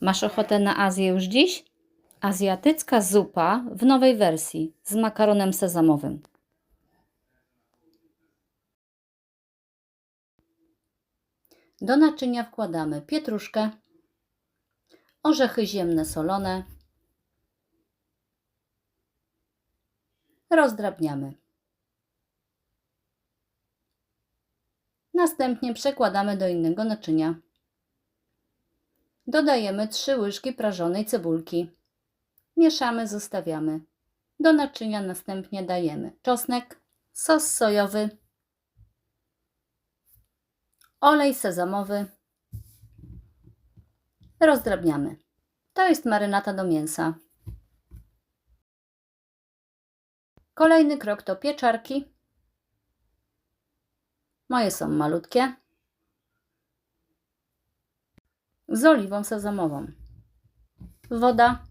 Masz ochotę na Azję już dziś? Azjatycka zupa w nowej wersji z makaronem sezamowym. Do naczynia wkładamy pietruszkę, orzechy ziemne solone, rozdrabniamy. Następnie przekładamy do innego naczynia. Dodajemy 3 łyżki prażonej cebulki. Mieszamy, zostawiamy. Do naczynia następnie dajemy czosnek, sos sojowy, olej sezamowy. Rozdrabniamy. To jest marynata do mięsa. Kolejny krok to pieczarki. Moje są malutkie. Z oliwą sezamową. Woda.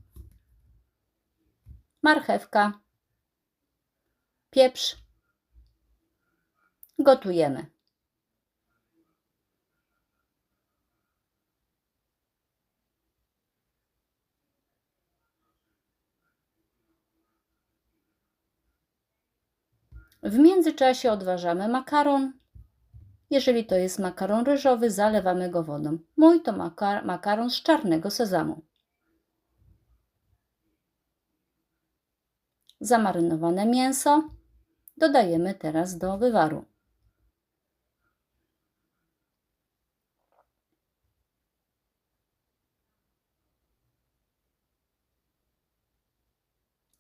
Marchewka. Pieprz. Gotujemy. W międzyczasie odważamy makaron. Jeżeli to jest makaron ryżowy, zalewamy go wodą. Mój to maka makaron z czarnego sezamu. Zamarynowane mięso dodajemy teraz do wywaru.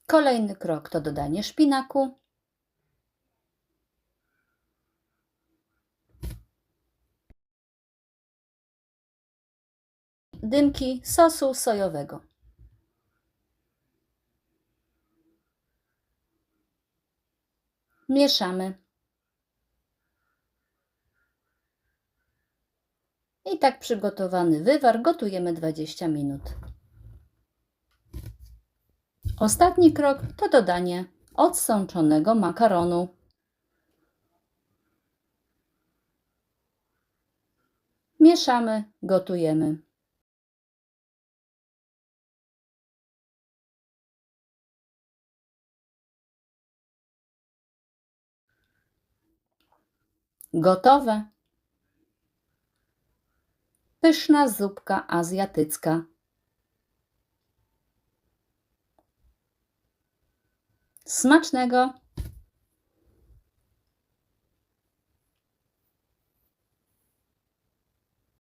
Kolejny krok to dodanie szpinaku. Dymki sosu sojowego. Mieszamy. I tak przygotowany wywar gotujemy 20 minut. Ostatni krok to dodanie odsączonego makaronu. Mieszamy, gotujemy. Gotowe. Pyszna zupka azjatycka. Smacznego!